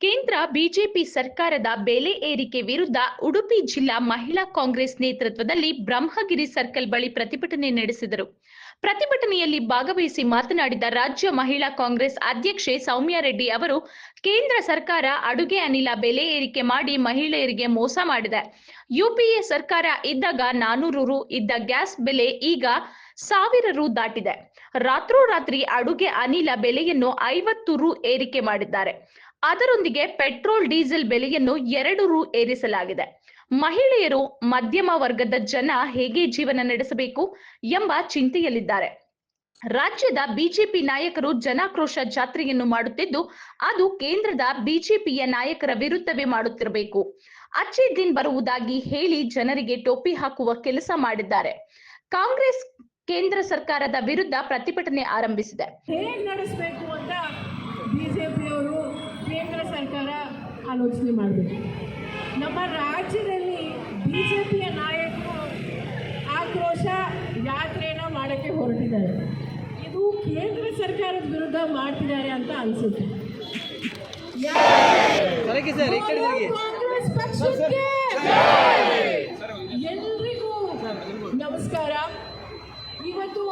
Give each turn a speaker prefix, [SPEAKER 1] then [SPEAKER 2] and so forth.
[SPEAKER 1] ಕೇಂದ್ರ ಬಿಜೆಪಿ ಸರ್ಕಾರದ ಬೆಲೆ ಏರಿಕೆ ವಿರುದ್ಧ ಉಡುಪಿ ಜಿಲ್ಲಾ ಮಹಿಳಾ ಕಾಂಗ್ರೆಸ್ ನೇತೃತ್ವದಲ್ಲಿ ಬ್ರಹ್ಮಗಿರಿ ಸರ್ಕಲ್ ಬಳಿ ಪ್ರತಿಭಟನೆ ನಡೆಸಿದರು. ಪ್ರತಿಭಟನೆಯಲ್ಲಿ ಭಾಗವಹಿಸಿ ಮಾತನಾಡಿದ ರಾಜ್ಯ ಮಹಿಳಾ ಕಾಂಗ್ರೆಸ್ ಅಧ್ಯಕ್ಷೆ ಸೌಮ್ಯಾರೆಡ್ಡಿ ಅವರು, ಕೇಂದ್ರ ಸರ್ಕಾರ ಅಡುಗೆ ಅನಿಲ ಬೆಲೆ ಏರಿಕೆ ಮಾಡಿ ಮಹಿಳೆಯರಿಗೆ ಮೋಸ ಮಾಡಿದೆ. ಯುಪಿಎ ಸರ್ಕಾರ ಇದ್ದಾಗ ನಾನೂರು ರು ಇದ್ದ ಗ್ಯಾಸ್ ಬೆಲೆ ಈಗ ಸಾವಿರ ರು ದಾಟಿದೆ. ರಾತ್ರೋರಾತ್ರಿ ಅಡುಗೆ ಅನಿಲ ಬೆಲೆಯನ್ನು ಐವತ್ತು ರು ಏರಿಕೆ ಮಾಡಿದ್ದಾರೆ. ಅದರೊಂದಿಗೆ ಪೆಟ್ರೋಲ್, ಡೀಸೆಲ್ ಬೆಲೆಯನ್ನು ಎರಡು ರು ಏರಿಸಲಾಗಿದೆ. ಮಹಿಳೆಯರು ಮಧ್ಯಮ ವರ್ಗದ ಜನ ಹೇಗೆ ಜೀವನ ನಡೆಸಬೇಕು ಎಂಬ ಚಿಂತೆಯಲ್ಲಿದ್ದಾರೆ. ರಾಜ್ಯದ ಬಿಜೆಪಿ ನಾಯಕರು ಜನಾಕ್ರೋಶ ಜಾತ್ರೆಯನ್ನು ಮಾಡುತ್ತಿದ್ದು, ಅದು ಕೇಂದ್ರದ ಬಿಜೆಪಿಯ ನಾಯಕರ ವಿರುದ್ಧವೇ ಮಾಡುತ್ತಿರಬೇಕು. ಅಚ್ಚೇ ದಿನ್ ಬರುವುದಾಗಿ ಹೇಳಿ ಜನರಿಗೆ ಟೋಪಿ ಹಾಕುವ ಕೆಲಸ ಮಾಡಿದ್ದಾರೆ. ಕಾಂಗ್ರೆಸ್ ಕೇಂದ್ರ ಸರ್ಕಾರದ ವಿರುದ್ಧ ಪ್ರತಿಭಟನೆ ಆರಂಭಿಸಿದೆ.
[SPEAKER 2] ಹೇಗೆ ನಡೆಸಬೇಕು ಅಂತ ಕೇಂದ್ರ ಸರ್ಕಾರ ಆಲೋಚನೆ ಮಾಡಬೇಕು. ನಮ್ಮ ರಾಜ್ಯದಲ್ಲಿ ಬಿ ಜೆ ನಾಯಕರು ಆಕ್ರೋಶ ಯಾತ್ರೆಯನ್ನು ಮಾಡೋಕ್ಕೆ ಹೊರಟಿದ್ದಾರೆ. ಇದು ಕೇಂದ್ರ ಸರ್ಕಾರದ ವಿರುದ್ಧ ಮಾಡ್ತಿದ್ದಾರೆ ಅಂತ ಅನಿಸುತ್ತೆ.
[SPEAKER 3] ಎಲ್ರಿಗೂ ನಮಸ್ಕಾರ.
[SPEAKER 2] ಇವತ್ತು